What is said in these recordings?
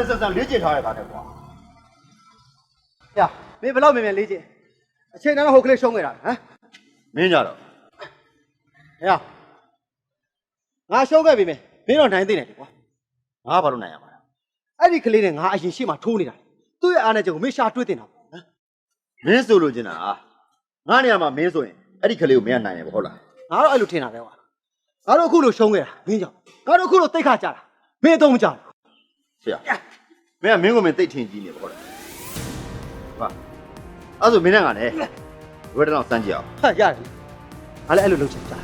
တော့မြင်းမြန်းဆက်ဆက်လေ့ကျင့်ထားရတာတဲ့ကွာ။ဟဲ့မင်းဘယ်လောက်မြန်မြန်လေးချင်းအချိန်တန်းတော့ဟိုကလေးရှုံးခဲ့တာဟမ်မင်းကြတော့။ဟဲ့ငါရှုံးခဲ့ပြီမင်းမင်းတော့နိုင်သေးတယ်ကွာငါဘာလို့နိုင်ရမှာလဲ။အဲ့ဒီကလေးနဲ့ငါအရင်ရှိမှထိုးနေတာ။သူ့ရဲ့အားနဲ့ကြောင့်မင်းရှာတွေးတင်တာပေါ့ဟမ်မင်းဆိုလို့ကျင်တာငါနေရာမှာမင်းဆိုရင်အဲ့ဒီကလေးကိုမင်းကနိုင်ရပါဟုတ်လား။ငါတော့အဲ့လိုထင်တာပဲကွာ။ငါတို့အခုလိုရှုံးခဲ့တာမင်းကြောင့်ငါတို့အခုလိုတိတ်ခါကြတာမင်းအတော့မကြဘူး ဆရာမင်းကမင်းကိုမင်းသိတ်ထင်ကြီးနေပါဟုတ်လားဟာအဲ့ဆိုမင်းနဲ့ကလည်းဝက်တလောက်စမ်းကြည့်အောင်ဟာရတယ်ငါလည်းအဲ့လိုလုပ်ချင်တာ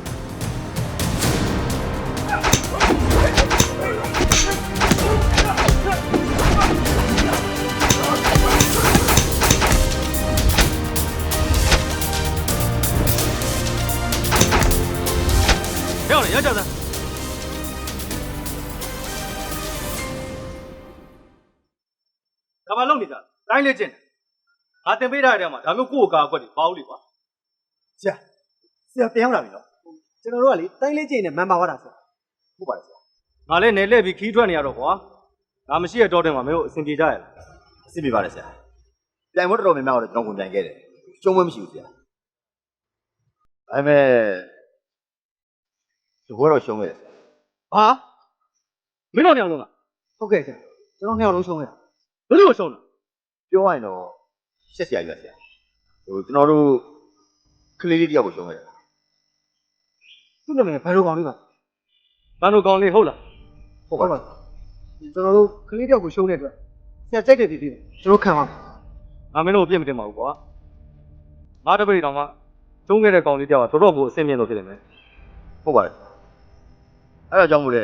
ရောက်လေရောက်ကြသား ဒါမှလုံနေကြတိုင်းလေးကျင့်ငါတင်ပေးထားတဲ့နေရာမှာဒါမျိုးကိုယ့်ကိုယ်ကာကွက်တယ်ဘာလို့လဲကွာဆရာဆရာပြန်ရောက်လာပြီနော်ကျွန်တော်တို့ကလေတိုင်းလေးကျင်းနဲ့မန်ပါဝါတာဆရာဟုတ်ပါတယ်ဆရာငါလည်းနေလှည့်ပြီးခီးထွက်နေရတော့ကွာငါမရှိတဲ့တော့တဲ့မှာမင်းတို့အဆင်ပြေကြရလားအဆင်ပြေပါတယ်ဆရာပြိုင်ပွဲတော်တော်များများတော့ကျွန်တော်ဝင်ပြိုင်ခဲ့တယ်ကျုံးပွဲမရှိဘူးဆရာဒါပေမဲ့ဒီဘွဲတော့ရှုံးခဲ့တယ်ဆရာဟာမင်းတို့နေအောင်လုံးလားဟုတ်ကဲ့ဆရာကျွန်တော်နှစ်ယောက်လုံးရှုံးခဲ့တာ ဘယ်လိုရှုံးလဲပြောရရင်တော့ရှက်စရာကြီးပါဆရာဟိုကျွန်တော်တို့ကလေးလေးတယောက်ကိုရှုံးခဲ့တယ်သူ့နာမည်ဘယ်လိုကောင်းလေးပါဘန်တို့ကောင်းလေးဟုတ်လားဟုတ်ပါပါကျွန်တော်တို့ကလေးတယောက်ကိုရှုံးတဲ့အတွက်ဆရာကြိုက်တယ်ဒီဒီကျွန်တော်ခံပါငါမင်းတို့အပြစ်မတင်ပါဘူးကွာငါတပည့်တော်မှကျုံးခဲ့တဲ့ကောင်လေးတယောက်ကတော်တော်ကိုအဆင်ပြေလို့ဖြစ်တယ်မယ်ဟုတ်ပါတယ်အဲ့ဒါကြောင့်မို့လဲ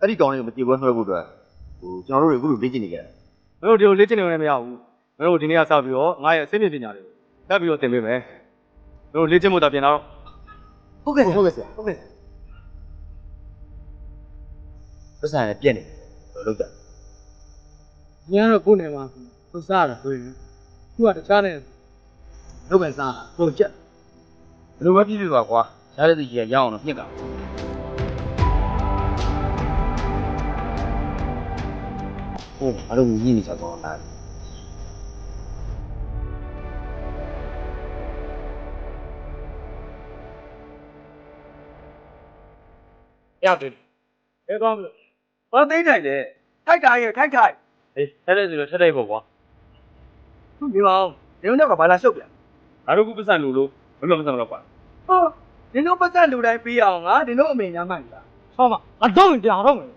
အဲ့ဒီကောင်လေးကိုမကြည့်ပွဲနှုတ်ဖို့အတွက်ဟိုကျွန်တော်တို့တွေအခုလိုလေ့ကျင့်နေကြတယ် မင်းတို့ဒီလိုလေ့ကျင့်နေလို့လည်းမရဘူးမင်းတို့ဒီနေ့ကစပြီးတော့ငါရဲ့အဆင်ပြေပညာတွေကိုတက်ပြီးတော့သင်ပေးမယ်မင်းတို့လေ့ကျင့်မှုတာပြင်တော့ဟုတ်ကဲ့ဟုတ်ကဲ့ဆရာဟုတ်ကဲ့ပတ်စံနဲ့ပြက်နေတယ်လို့လုပ်ကြညတော့ကိုယ်နေမှာသူစားတာဆိုရင်သူကတခြားနဲ့လုပ်ပဲစားဟိုချက်ဘယ်လိုပဲဖြစ်ဖြစ်ပါကွာရှားတဲ့သူကြီးကရအောင်တော့ညှစ်က ဟုတ်အားလုံးညှိနေကြတော့လားရောက်တယ်ဘယ်ကောင်းမလို့ဘာသိနိုင်လဲထိုက်တာရဲ့ထိုက်ထိုက်ဟေးထဲတဲ့စီလို့ထက်တဲ့ပေါ့ကွာဟုတ်ပြီပါဒီလိုတော့ကဘာလာရှုပ်ပြန်ငါတို့ကပတ်စံလူလို့ဘယ်လိုပတ်စံတော့ကွာဟောဒီလိုပတ်သက်လူတိုင်းပြီးအောင်ငါဒီလိုအမေညာမှန်လားဟောမငါတော့ရင်တရားတော့မယ်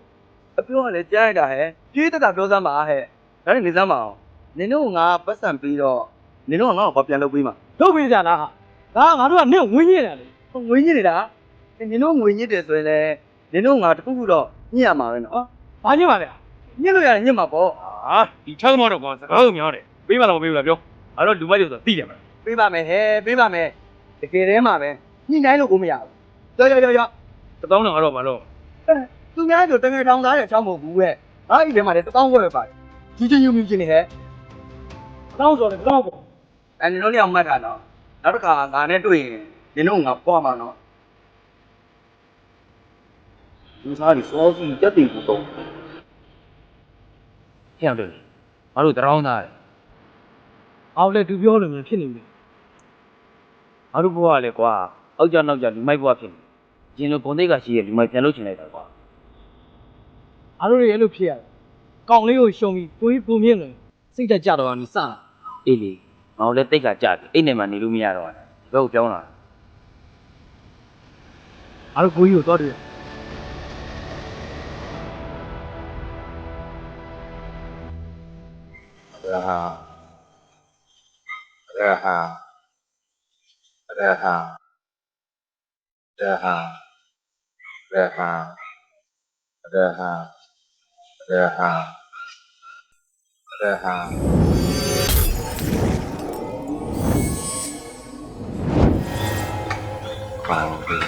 အပြောကလည်းကြားရတာဟဲ့ပြေးတက်တာပြောစမ်းပါဟဲ့ဒါနဲ့နေစမ်းပါအောင်နင်တို့ကငါပတ်စံပြီးတော့နင်တို့ကငါ့ကိုဘာပြန်လုပ်ပေးမှာလုပ်ပေးကြလားဒါငါတို့ကနင့်ဝင်းညင်းတယ်လေဟိုငွေညစ်နေတာနင်တို့ငွေညစ်တယ်ဆိုရင်လည်းနင်တို့ငါတခုခုတော့ညစ်ရမှာပဲနော်ဘာညင်းပါလဲညစ်လို့ရတယ်ညစ်မှာပေါ့ဟာဒီချောင်းမတော့ကွာစကားကိုများတယ်ပေးမလားမပေးဘူးလားပြောငါတို့လူမိုက်တွေဆိုသိတယ်မလားပေးပါမယ်ဟဲ့ပေးပါမယ်တကယ်တည်းမှာပဲညှိနှိုင်းလို့ကိုမရဘူးကြောက်ကြောက်ကြောက်တပေါင်းတော့ငါတော့မလုပ် သူများတို့တကယ်ထောင်သားတဲ့အချောင်းမဟုတ်ဘူးဟဲ့ဟာဒီထဲမှာလည်းတပေါင်းခွဲပဲပါတယ်ကြီးချင်းယူမြူချင်းနေဟဲ့တောင်းဆိုတယ်တောင်းပေါ့အဲနင်တို့လည်းအောင်မှတ်တာနော်နောက်တစ်ခါငါနဲ့တွေ့ရင်နင်တို့ငါပွားမှာနော်လူသားကြီးစောစီတက်တည်ဘူးတော့ဟဲ့အောင်တယ်ငါတို့တရောင်းသားတယ်အောက်လေသူပြောလို့မဖြစ်နေဘူးငါတို့ဘဝကလည်းကွာအောက်ကြနောက်ကြလူမိုက်ဘဝဖြစ်နေရင်လိုဘုံသိက္ခာရှိရဲ့လူမိုက်ပြန်လုပ်ချင်လိုက်တာကွာ အားတို့တွေအဲ့လိုဖြစ်ရတယ်ကောင်းလေးကိုရှုံပြီးတွေးပူမြင့်တယ်စိတ်တက်ကြတော့ကနေစတာအေးလေငါတို့လည်းသိက္ခာကြပြီအိတ်နေမှနေလို့မရတော့ဘူးဘယ်ကိုပြောင်းလာအားတို့ကိုကြီးကိုတော့တွေ့ရဟရဟရဟရဟရဟရဟ เรือหาเรือหาของดี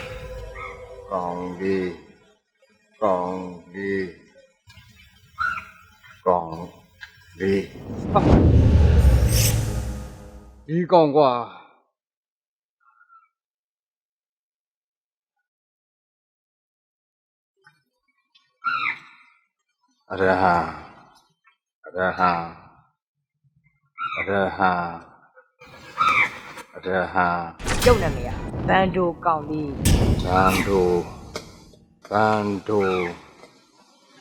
ของดีของดีของดีดีกองกว่า 阿哈，哈，哈，哈。叫了么啊？班主告你。班主，班主，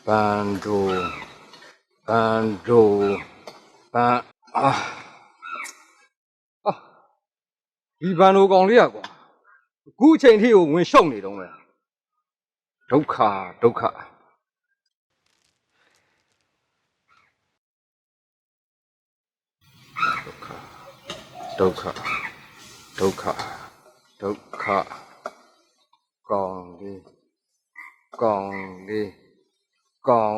班主，班主，班啊！啊，你班主告你？过，古前天我问小你懂没？都卡，都卡。 ဒုက္ခဒုက္ခဒုက္ခကောင်လေးကောင်လေးကောင်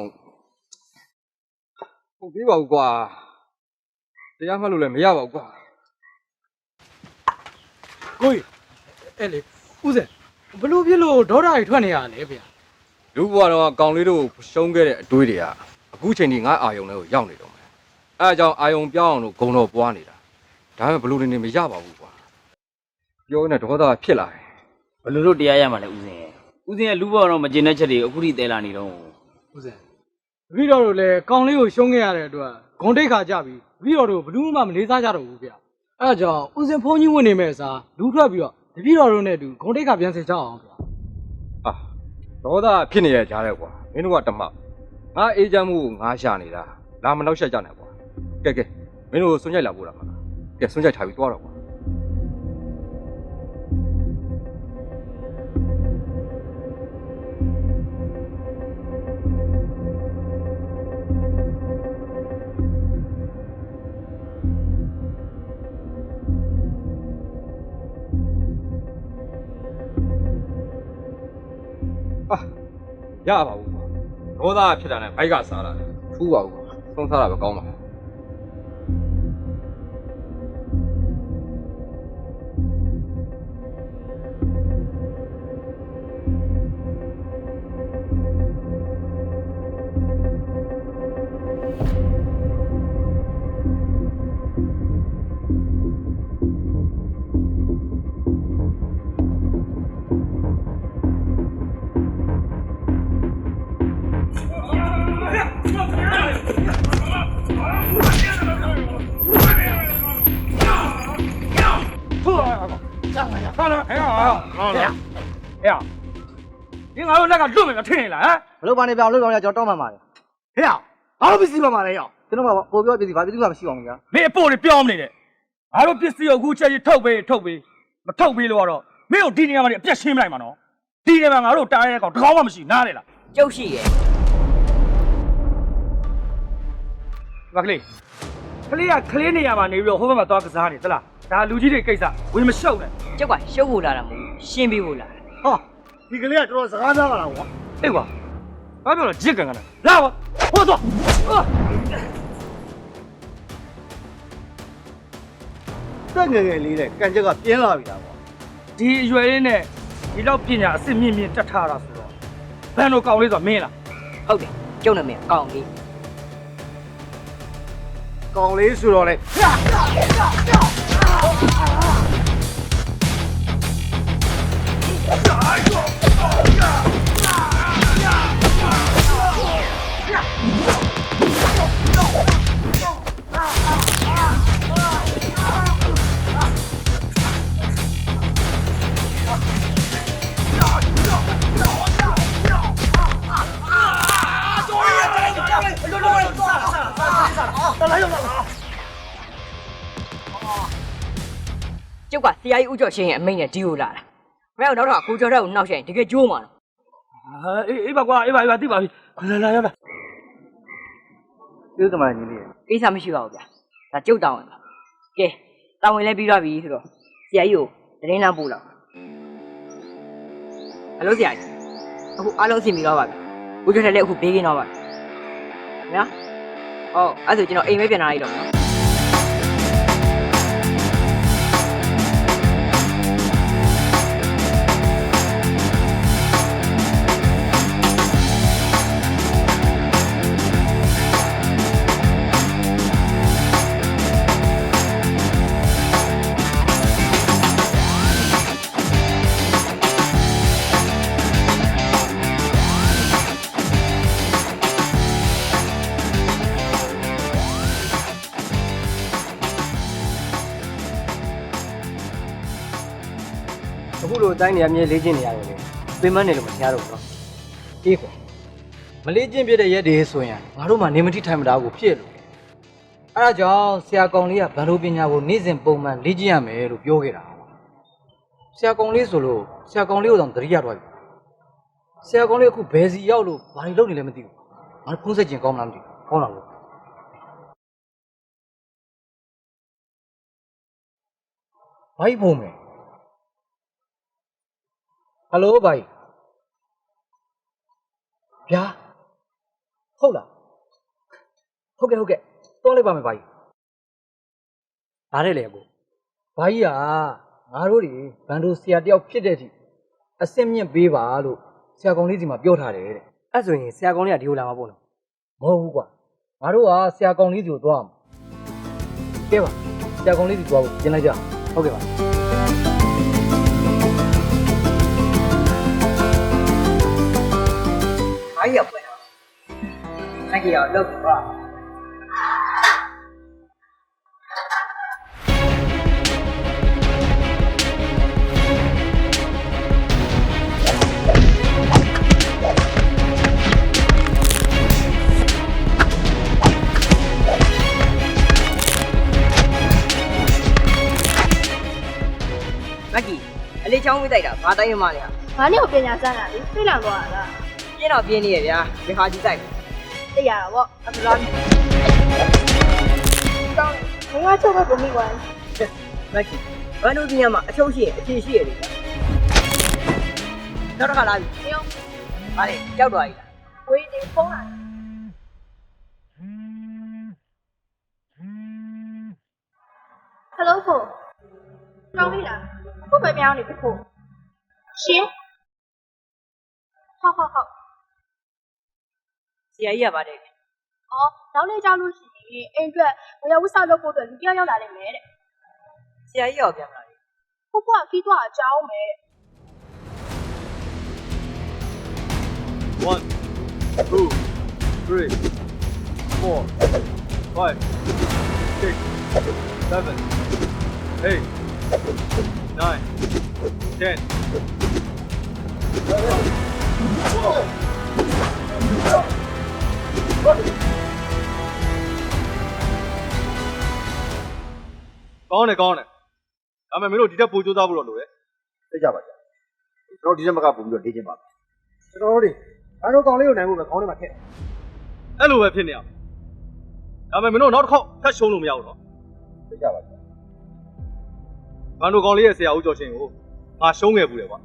ဟုတ်ပြီပါဘူးကွာတရားမှတ်လို့လည်းမရပါဘူးကွာကိုကြီးအဲ့လေဦးစင်ဘလို့ဖြစ်လို့ဒေါတာကြီးထွက်နေရလဲဗျာလူဘွားတော့ကောင်လေးတို့ရှုံးခဲ့တဲ့အတွေးတွေကအခုချိန်ထိငါအာယုံလေးကိုရောက်နေတော့မယ် အဲအကြောင်းအာယုံပြောင်းအောင်လို့ဂုံတော်ပွားနေတာဒါပေမဲ့ဘလို့နေနေမရပါဘူးကွာပြောနေဒေါသဖြစ်လာတယ်ဘယ်လိုလုပ်တရားရမှာလဲဦးစင်ရဲ့ဦးစင်ရဲ့လူဘောတော့မကျင်တဲ့ချက်တွေအခုထိတဲလာနေတော့ဦးစင်တပည့်တော်တို့လည်းကောင်လေးကိုရှုံးခဲ့ရတဲ့အတွက်ဂုံတိတ်ခါကြပြီတပည့်တော်တို့ဘယ်သူမှမလေးစားကြတော့ဘူးဗျာအဲ့ဒါကြောင့်ဦးစင်ဖုန်းကြီးဝင်နေမဲ့အစားလူထွက်ပြီးတော့တပည့်တော်တို့နဲ့အတူဂုံတိတ်ခါပြန်စေကြအောင်ဗျာအာဒေါသဖြစ်နေရကြားတယ်ကွာမင်းတို့ကတမငါအေးချမ်းမှုကိုငါရှာနေတာလာမနောက်ဆက်ကြနဲ့ကွာ ကဲကဲမင်းတို့စွန့်ကြိုက်လာပို့တာမလားကဲစွန့်ကြိုက်ထားပြီးသွားတော့ကွာအာရပါဘူးကွာဒေါသဖြစ်တာနဲ့ဘိုက်ကစားတာလေထူးပါဘူးကွာသုံးစားတာပဲကောင်းပါ ဘက်ကလွတ်မယ်မထင်နေလားဟမ်မလုပ်ပါနဲ့ဗျာမလုပ်ပါနဲ့ကျွန်တော်တောင်းပန်ပါတယ်ဟေ့ဘာလို့ပစ္စည်းပါမလဲရောကျွန်တော်ကပို့ပြောပစ္စည်းဘာပစ္စည်းမှမရှိအောင်ဗျာမင်းအပို့တွေပြောမနေနဲ့ဘာလို့ပစ္စည်းကိုအခုချက်ချင်းထုတ်ပေးထုတ်ပေးမထုတ်ပေးလို့ကတော့မင်းတို့ဒီနေရာမှာနေအပြက်ရှင်းမလိုက်မှာနော်ဒီနေရာမှာငါတို့တားရတဲ့ကောင်တကောင်းမှမရှိနားလေလားကျုပ်ရှိရဲ့ဘာကလေးကလေးကကလေးနေရာမှာနေပြီးတော့ဟိုဘက်မှာသွားကစားနေသလားဒါလူကြီးတွေကိစ္စဝင်မရှုပ်နဲ့ကျုပ်ကရှုပ်ဖို့လာတာမဟုတ်ရှင်းပေးဖို့လာတာဟော ဒီကလေးကတော်တော်စကားများပါလားကွာအေးကွာဘာပြောလဲဂျစ်ကန်ကန်လာပါဟိုသွားအာတက်ငယ်ငယ်လေးနဲ့ကန်ချက်ကပြင်းလာပြီလားကွာဒီအရွယ်လေးနဲ့ဒီလောက်ပညာအစ်စ်မြင့်မြင့်တက်ထားတာဆိုတော့ဘန်တို့ကောင်လေးဆိုမင်းလားဟုတ်တယ်ကျုပ်နာမည်ကကောင်လေးကောင်လေးဆိုတော့လေ ဦးကျော်ရှင်းရဲ့အမိန့်နဲ့ဒီကိုလာတာမင်းတို့တော့ကိုကျော်တဲ့ကိုနှောက်ရှရင်တကယ်ကြိုးမှာနော်အေးအေးပါကွာအေးပါအေးပါသိပါပြီလာလာရပါပြည်သူသမားညီလေးကိစ္စမရှိပါဘူးဗျာဒါကျုပ်တောင်းဝင်ပါကဲတောင်းဝင်လဲပြီးတော့ပြီဆိုတော့ဆရာကြီးကိုသတင်းလမ်းပို့လောက်ဟယ်လိုဆရာကြီးအခုအားလုံးအဆင်ပြေတော့ပါပြီဦးကျော်တဲ့လည်းအခုဘေးကင်းတော့ပါပြီနော်ဟုတ်အဲ့ဒါဆိုကျွန်တော်အိမ်မဲပြန်လာလိုက်တော့နော် လိုအတိုင်းနေရာမြဲလေ့ကျင့်နေရတယ်လေပင်မနေလို့မရတော့ဘူးနော်အေးကွာမလေးကျင့်ပြတဲ့ရက်တွေဆိုရင်ငါတို့မှနေမတိထိုင်မတာကိုဖြစ်လို့အဲ့ဒါကြောင့်ဆရာကောင်လေးကဗန်တို့ပညာကိုနေ့စဉ်ပုံမှန်လေ့ကျင့်ရမယ်လို့ပြောခဲ့တာကွာဆရာကောင်လေးဆိုလို့ဆရာကောင်လေးကိုတော့သတိရသွားပြီဆရာကောင်လေးအခုဘယ်စီရောက်လို့ဘာတွေလုပ်နေလဲမသိဘူးငါဖုန်းဆက်ကျင်ကောင်းမလားမသိဘူးကောင်းလားလို့ဘိုက်ဖုန်းမယ် ဟယ်လိုဘိုက်ဗျာဟုတ်လားဟုတ်ကဲ့ဟုတ်ကဲ့တွားလိုက်ပါမယ်ဘာကြီးဗါတယ်လေအခုဘာကြီးကငါတို့တွေဘန်ဒိုဆရာတယောက်ဖြစ်တဲ့အထိအစင်မြင့်ပေးပါလို့ဆရာကောင်လေးစီမှာပြောထားတယ်တဲ့အဲ့ဆိုရင်ဆရာကောင်းလေးကဒီကိုလာမှာပေါ့နော်မဟုတ်ဘူးကွာငါတို့ကဆရာကောင်လေးစီကိုသွားအောင်ကဲပါဆရာကောင်လေးစီသွားဖို့ပြင်လိုက်ကြအောင်ဟုတ်ကဲ့ပါ အားရဖွင့်တော့မကြီးအောင်လုပ်ပါမကြီးအလေးချောင်းမိတိုက်တာဘာတိုင်းရမလဲငါနဲ့ကိုပညာစမ်းတာလေသိလန့်သွားတာလားပြ င်းတော့ပြင်းနေရဗျာဒီခါကြီးတိုက်သိရတာပေါ့အပလားတောင်းငါချုပ်ပဲပုံမိကွာမကြီးဘန်တို့ပြင်းရမှာအချုပ်ရှိရင်အဖြေရှိရတယ်နောက်တစ်ခါလာပြီညောင်းဟာလေကြောက်သွားပြီလားဝေးနေဖုန်းလာဟယ်လိုဖို့တောင်းလေးလားခုပဲမြောင်းနေပြီဖို့ရှင်ဟုတ်ဟုတ်ဟုတ် ဆရာကြီးရပါတယ်အော်နောက်နေ့ကြောက်လို့ရှိရင်အိမ်အတွက်ဝယ်ဝတ်စားလုပ်ဖို့အတွက်လူတစ်ယောက်ရောက်လာလိမ့်မယ်တဲ့ဆရာကြီးရောပြန်လာပြီခုကခီးသွားအကြောင်းမယ်တဲ့ One, two, three, four, five, six, seven, eight, nine, ten. ကောင်းတယ်ကောင်းတယ်ဒါပေမဲ့မင်းတို့ဒီတက်ပိုကြိုးစားဖို့တော့လိုတယ်သိကြပါကြကျွန်တော်ဒီတက်မကပို့ပြီးတော့နေချင်းပါကျွန်တော်တို့တွေငါတို့ကောင်လေးကိုနိုင်ဖို့ပဲခေါင်းထဲမှာထည့်တယ်အဲ့လိုပဲဖြစ်နေအောင်ဒါပေမဲ့မင်းတို့နောက်တစ်ခေါက်ထပ်ရှုံးလို့မရဘူးတော့သိကြပါကြဘန်တို့ကောင်လေးရဲ့ဆရာဦးကျော်ချင်းကိုငါရှုံးခဲ့ဘူးလေကွာ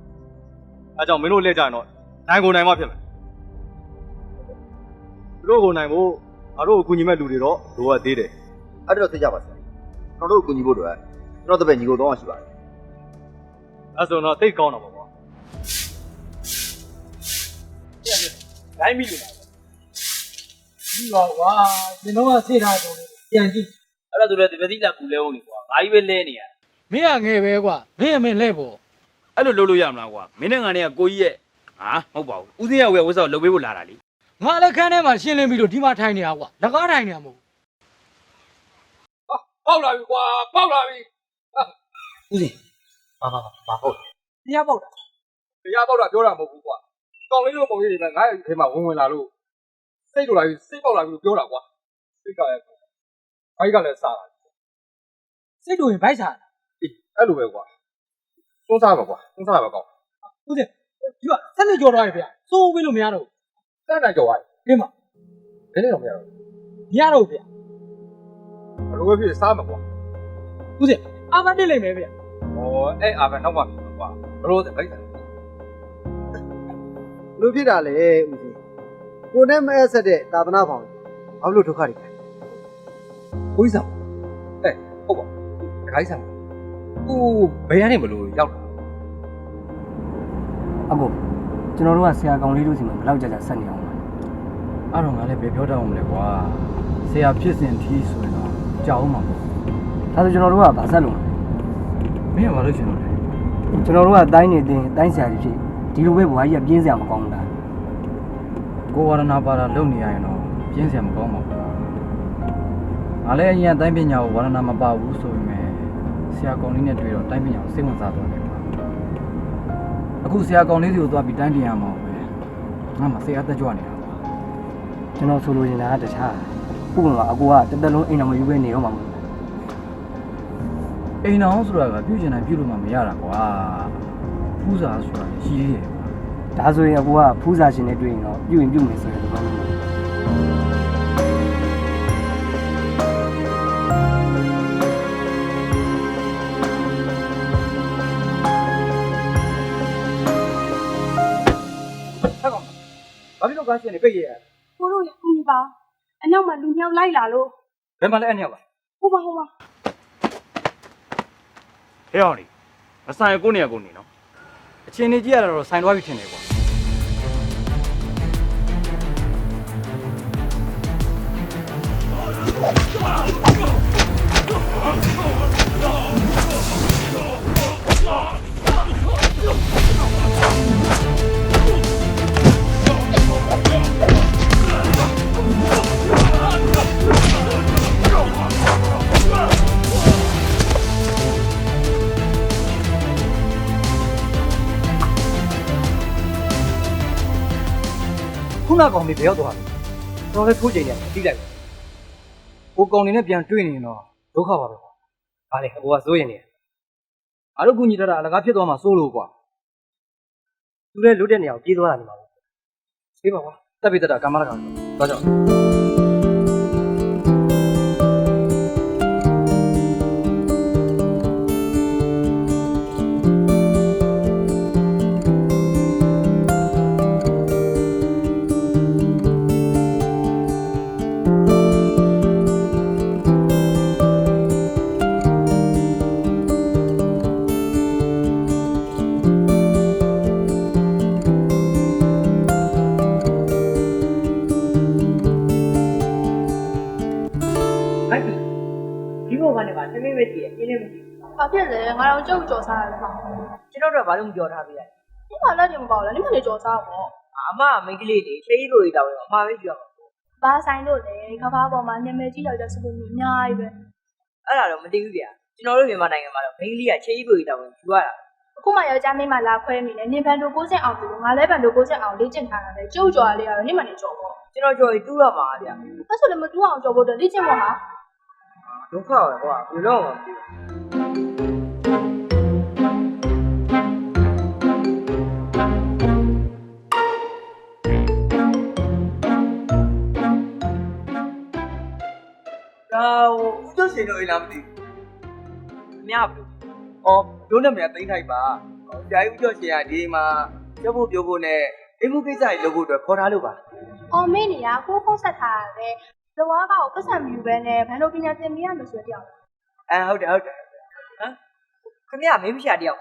အဲကြောင့်မင်းတို့လက်ကြရင်တော့နိုင်ကိုနိုင်မှဖြစ်မယ် သူတို့ကိုနိုင်ဖို့ငါတို့ကိုကူညီမဲ့လူတွေတော့လိုအပ်သေးတယ်အဲ့ဒါတော့သိကြပါစကျွန်တော်တို့ကိုကူညီဖို့တော့ကျွန်တော်တပည့်ညီကိုတော့ရှိပါတယ်အဲ့ဆိုတော့သိကောင်းတော့ပါကွာဒိုင်းမိလို့လားဒီပါကွာကျွန်တော်ကစိတ်ထားတော့ပြန်ကြည့်အဲ့ဒါဆိုလည်းဒီပတိလာကူလဲဦးနေကွာငါကြီးပဲလဲနေရမင်းကငယ်ပဲကွာမင်းအမင်းလဲပေါ့အဲ့လိုလုပ်လို့ရမလားကွာမင်းနဲ့ငါနဲ့ကကိုကြီးရဲ့ဟာမဟုတ်ပါဘူးဦးစင်းရောက်ရဲ့ဝတ်စောလုပ်ပေးဖို့လာတာလေ ငါလည်းခန်းထဲမှာရှင်းလင်းပြီးတော့ဒီမှာထိုင်နေတာကွာလက်ကားထိုင်နေတာမဟုတ်ပေါက်လာပြီကွာပေါက်လာပြီဘာဘာဘာဟုတ်တရားပေါက်တာတရားပေါက်တာပြောတာမဟုတ်ဘူးကွာကောင်းလေးတို့ပုံရိပ်တွေနဲ့ငါ့ရဲ့ထဲမှာဝင်ဝင်လာလို့စိတ်လိုလာပြီစိတ်ပေါက်လာပြီလို့ပြောတာကွာစိတ်ကလည်းဘိုက်ကလည်းစားတာစိတ်တူရင်ဗိုက်စားတာအေးအဲ့လိုပဲကွာသုံးစားပါကွာသုံးစားပါကောင်းဦးစင်ဒီကဆက်နေကြော်သွားပြီဗျစိုးပေးလို့မရတော့စ က်နိုင်ကြော်သွားဘူးဒီမှာဘယ်နဲ့တော့မရတော့မရတော့ဘူးဗျဘလိုပဲဖြစ်စားမှာကွာဦးစင်အာမတက်လိမ့်မယ်ဗျဩအဲ့အာပဲနောက်မှပြီကွာဘလို့ဗိုက်တယ်လူဖြစ်တာလေဦးစီကိုနဲ့မအပ်ဆက်တဲ့သာသနာဖောင်ဘာလို့ဒုက္ခတွေလဲကိုကြီးဆောင်အဲဟုတ်ပါဒခိုင်းဆောင်ကိုဘယ်ရနေမလို့ရောက်တာအခု ကျွန်တော်တို့ကဆရာကောင်းလေးတို့စီမှာဘယ်လောက်ကြာကြာဆက်နေအောင်လဲအဲ့တော့ငါလည်းဘယ်ပြောတတ်အောင်မလဲကွာဆရာဖြစ်စဉ်ထီးဆိုရင်တော့ကြောက်အောင်မှာပေါ့ဒါဆိုကျွန်တော်တို့ကဗာဆက်လို့မင်းကဘာလို့ရှင်လို့လဲကျွန်တော်တို့ကတိုင်းနေတင်တိုင်းဆရာကြီးဖြစ်ဒီလိုပဲဘွားကြီးကပြင်းစရာမကောင်းဘူးလားကိုဝါရဏပါတာလုံနေရရင်တော့ပြင်းစရာမကောင်းပါဘူးငါလည်းအရင်တိုင်းပညာကိုဝါရဏမပါဘူးဆိုပေမဲ့ဆရာကောင်လေးနဲ့တွေ့တော့တိုင်းပညာကိုစိတ်ဝင်စားသွားတယ်ကွာ အခုဆရာကောင်လေးစီကိုသွားပြီးတိုင်းတင်ရမှာပဲငါမှဆရာတက်ကြွနေတာကွာကျွန်တော်ဆိုလိုချင်တာကတခြားဥပမာအကူကတစ်သက်လုံးအိမ်တော်မယူဘဲနေတော့မှာမဟုတ်ဘူးအိမ်အောင်ဆိုတာကပြုကျင်တိုင်းပြုလို့မှမရတာကွာဖူးစာဆိုတာရှိသေးတယ်ကွာဒါဆိုရင်အကူကဖူးစာရှင်နဲ့တွေ့ရင်တော့ပြုရင်ပြုမယ်ဆိုရင်တော့မဟုတ်ဘူးဘာ ကားရှင်နေပိတ်ရရကိုတို့ရဦးပါအနောက်မှာလူမြောက်လိုက်လာလို့ဘယ်မှာလဲအဲ့ညပါဟိုပါဟိုပါဟဲ့အောင်လေမဆိုင်ကိုနေရကိုနေနော်အချင်းနေကြည့်ရတော့ဆိုင်သွားပြီထင်တယ်ကွာ နကောင်လေးဘယ်ရောက်သွားလဲကျွန်တော်လည်းထိုးချိန်နေတိလိုက်ကိုကောင်နေနဲ့ပြန်တွေ့နေရင်တော့ဒုက္ခပါပဲကွာပါလေအကူကစိုးရင်နေအားတို့ကူညီတတ်တာအလကားဖြစ်သွားမှစိုးလို့ကွာသူလည်းလွတ်တဲ့နေရာကိုပြေးသွားတာနေမှာပေါ့အေးပါကွာတက်ပြီတက်တာကာမရကောင်သွားကြအောင် တော့ကြုတ်ကြော်စားရတယ်ဟာကျွန်တော်တို့ကဘာလို့မပြောထားပြရလဲဒီမှာလက်တင်မပေါ့လဲဒီမှာနေကြော်စားပေါ့အမကမိန်းကလေးတွေချေးကြီးလိုကြီးတောင်းတော့အမပဲပြောမှာဘာဆိုင်လို့လဲခဖားပေါ်မှာနာမည်ကြီးယောက်ျားစလို့အများကြီးပဲအဲ့ဒါတော့မသိဘူးဗျာကျွန်တော်တို့မြန်မာနိုင်ငံမှာတော့မိန်းကလေးကချေးကြီးလိုကြီးတောင်းယူရတာအခုမှယောက်ျားမင်းမလာခွဲနေတယ်နင်ဘန်တို့60အောင်ပြီငါလည်းဘန်တို့60အောင်လေ့ကျင့်ထားတာလေကြုတ်ကြော်လေးကတော့နေမှနေကြော်ပေါ့ကျွန်တော်ကြော်ရီတူးတော့မှာဗျာအဲ့ဆိုလည်းမတူအောင်ကြော်ဖို့တော့လေ့ကျင့်ပေါ့ဟာဒုက္ခပဲကွာဘယ်တော့မှမသိဘူး ရှင်တို့အိမ်လားမသိဘူးအများဘူး။အော်တို့နာမည်သိမ့်ထိုက်ပါ။ဆရာကြီးဦးကျော်ရှင်ကဒီမှာပြောဖို့ပြောဖို့နဲ့အိမ်မှုကိစ္စကြီးလုပ်ဖို့အတွက်ခေါ်ထားလို့ပါအော်မင်းနေရကိုဖုတ်ဆက်ထားရတယ်လောကကောပတ်စံမြူပဲနဲ့ဘန်တို့ပညာသင်ပေးရမယ်ဆိုတဲ့တရား။အဲဟုတ်တယ်ဟုတ်တယ်ခမရမေးမရှိတယောက်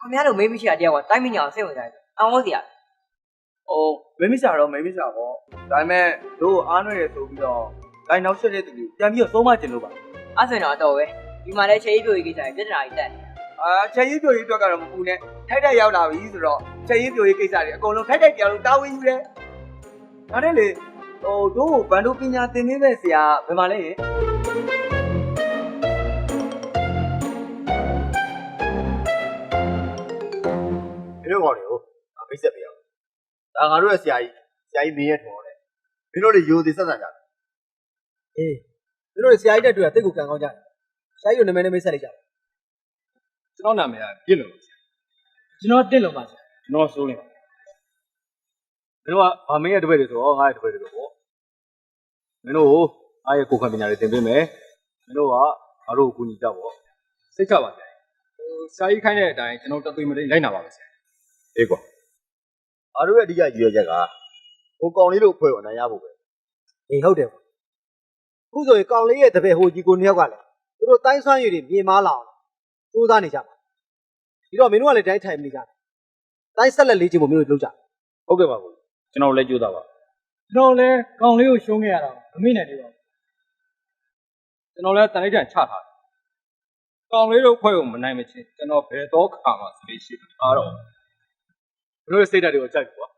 ခမရတို့မေးမရှိတယောက်ကတိုင်းမညာစိတ်ဝင်စားတယ်အောင်လို့စီရ။အိုးမင်းမရှာတော့မင်းမရှာပေါ့။ဒါပေမဲ့တို့အားနွယ်ရဆိုပြီးတော့ ဂိုင်းနောက်ဆက်တဲ့သူကိုပြန်ပြီးတော့သုံးမကျင်လို့ပါအဲ့ဆိုရင်တော့တော့ပဲဒီမှာလည်းချေးကြီးလိုကြီးကိစ္စတွေပြဿနာကြီးတက်နေ။အာချက်ရေးပြိုရေးအတွက်ကတော့မပူနဲ့။ထိုက်တက်ရောက်လာပြီဆိုတော့ချက်ရေးပြိုရေးကိစ္စတွေအကုန်လုံးထိုက်တက်ကြောင်လို့တာဝန်ယူတယ်။ဒါနဲ့လေဟိုတို့ဘန်တို့ပညာသင်ပေးမဲ့ဆရာဘယ်မှာလဲဟင်မင်းတို့ကောင်တွေကိုမိတ်ဆက်ပေးအောင်ဒါငါတို့ရဲ့ဆရာကြီးဆရာကြီးမင်းရဲ့ထော်တယ်မင်းတို့တွေယိုသေးဆက်ဆံကြတယ် အေးမင်းတို့တွေဆရာကြီးတက်တွေ့တာတိတ်ကိုကံကောင်းကြတယ်ဆရာကြီးကိုနာမည်နဲ့မိတ်ဆက်လိုက်ကြတယ်ကျွန်တော်နာမည်ကပြည့်လို့ကျွန်တော်တက်လို့ပါဆရာကျွန်တော်စိုးနေပါမင်းတို့ကဗာမင်းရဲ့တပည့်တွေဆိုတော့ငါရဲ့တပည့်တွေပဲပေါ့မင်းတို့ကိုအားရဲ့ကိုယ်ခံပညာတွေသင်ပေးမယ်မင်းတို့ကငါတို့ကိုကူညီကြပေါ့စိတ်ချပါဗျာဟိုဆရာကြီးခိုင်းတဲ့အတိုင်းကျွန်တော်တသွေးမတိန်လိုက်နာပါမယ်ဆရာအေးကွာငါတို့ရဲ့အဓိကရည်ရွယ်ချက်ကဟိုကောင်လေးတို့အဖွဲ့ကိုအနိုင်ရဖို့ပဲအေးဟုတ်တယ် ခုဆိုရင်ကောင်လေးရဲ့တပည့်ဟိုကြီးကိုနှစ်ယောက်ကလည်းသူတို့တိုင်းဆွမ်းရည်တွေမြင်မာလာအောင်စူးစမ်းနေကြပါဒီတော့မင်းတို့ကလည်းတိုင်းထိုင်နေကြတယ်တိုင်းဆက်လက်လေးချင်းကိုမင်းတို့လုပ်ကြဟုတ်ကဲ့ပါဘူးကျွန်တော်လည်းကြိုးစားပါကျွန်တော်လည်းကောင်လေးကိုရှုံးခဲ့ရတာမမိနိုင်သေးပါဘူးကျွန်တော်လည်းတန်လိုက်တန်ချထားတယ်ကောင်လေးတို့ဖွဲ့ကိုမနိုင်မချင်းကျွန်တော်ဘယ်တော့ခါမှစပေးရှိမှာတော့မင်းတို့ရဲ့စိတ်ဓာတ်တွေကိုကြိုက်ပြီကွာ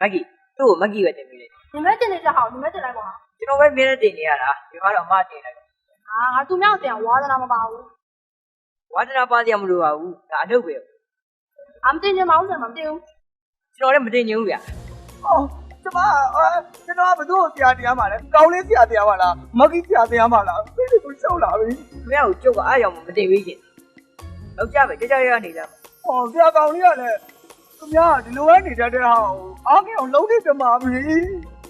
မက်ကီသူ့ကိုမက်ကီပဲတင်ပေးလိုက် နင်မဲတင်နေကြအောင်နင်မဲတင်လိုက်ပေါ့ဟာကျွန်တော်ပဲမင်းနဲ့တင်နေရတာဒီမှာတော့အမတင်လိုက်ဟာငါသူမြောက်တင်ဝါသနာမပါဘူးဝါဒနာပါစရာမလိုပါဘူးဒါအလုပ်ပဲအမတင်ချင်ပါဘူးဆရာမတင်ဘူးကျွန်တော်လည်းမတင်ချင်ဘူးဗျာ။အော်ကျမအာကျွန်တော်ကဘသူ့ကိုဆရာတရားမှာလဲ။ကောင်းလေးဆရာတရားမှာလား။မဂ္ဂီဆရာတရားမှာလား။စိတ်ကိုရှုပ်လာပြီခင်ဗျားကိုကြုတ်ကအားရအောင်မတင်ပေးချင်လောက်ကြမယ်ကြကြရရနေကြမှာ။ဟောဆရာကောင်းလေးကလည်းသူများဒီလိုပဲနေတတ်တဲ့ဟာကိုအားကြီးအောင်လုံးနေကြမှာပြီ။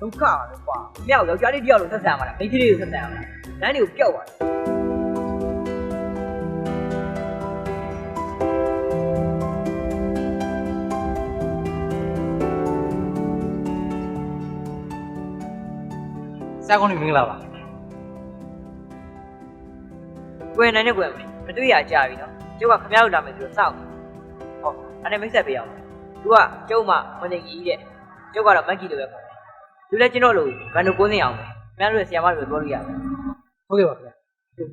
ဒုက္ခပဲကွာခင်ဗျားကိုယောက်ျားလေးတယောက်လိုဆက်ဆံရမှာလားမိန်းကလေးကိုဆက်ဆံရမှာလားလမ်းတွေကိုပျောက်သွားတယ်ဆရာကောင်းနေမင်္ဂလာပါကွယ်နိုင်နဲ့ကွယ်မတွေ့ရကြပြီနော်ကျုပ်ကခင်ဗျားတို့လာမယ်ဆိုတော့စောင့်ဟောအဲ့ဒါမိတ်ဆက်ပေးအောင်သူကကျုပ်မှမနေကြီးတဲ့ကျုပ်ကတော့မက်ကီလိုပဲပေါ့ သူလည်းကျွန်တော်လိုဘန်ဒိုကိုးနေအောင်ပဲခင်ဗျားတို့ရဲ့ဆီယမလိုပြောလို့ရတယ်ဟုတ်ကဲ့ပါခင်ဗျာ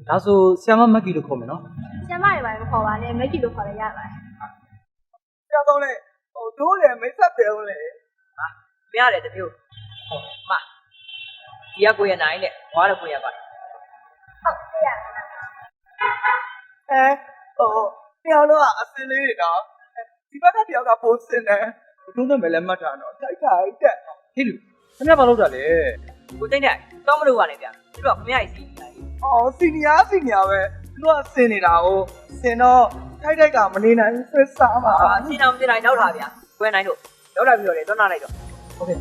ဒါဆိုဆရာမမက်ကီလို့ခေါ်မယ်နော်ဆရာမတွေပါမခေါ်ပါနဲ့မက်ကြီးလို့ခေါ်လည်းရပါတယ်။ဆရာကောင်းလေးဟိုတို့လည်းမိတ်ဆက်တယ်ဦးလေမရတယ်တမျိုးဟောမဒီကကိုရနိုင်တဲ့ဘွားတော့ကိုရပါဟုတ်ဆရာ။အဲဟိုတယောက်တော့အစင်းလေးတွေတော့ဒီဘက်ကတယောက်ကပိုးစင်းတယ်။တို့နာမည်လည်းမှတ်ထားတော့တိုက်ခိုက်တဲ့ဟေးလူ ခင်ဗျားဘာလုပ်တာလဲကိုတိတ်တဲ့တော့မလို့ပါနဲ့ဗျာသူကခင်ဗျားကြီးစီးနေတာကြီး။အော်စီနီယာစီနီယာပဲ။တို့ကစင်းနေတာကိုစင်တော့ထိုက်တိုက်ကမနေနိုင်ဘူးဆွဲစားပါအာစီနောင်တင်လိုက်နောက်လာဗျာကွယ်နိုင်တို့ရောက်လာပြီးတော့လေတော့နားလိုက်တော့ဟုတ်ကဲ့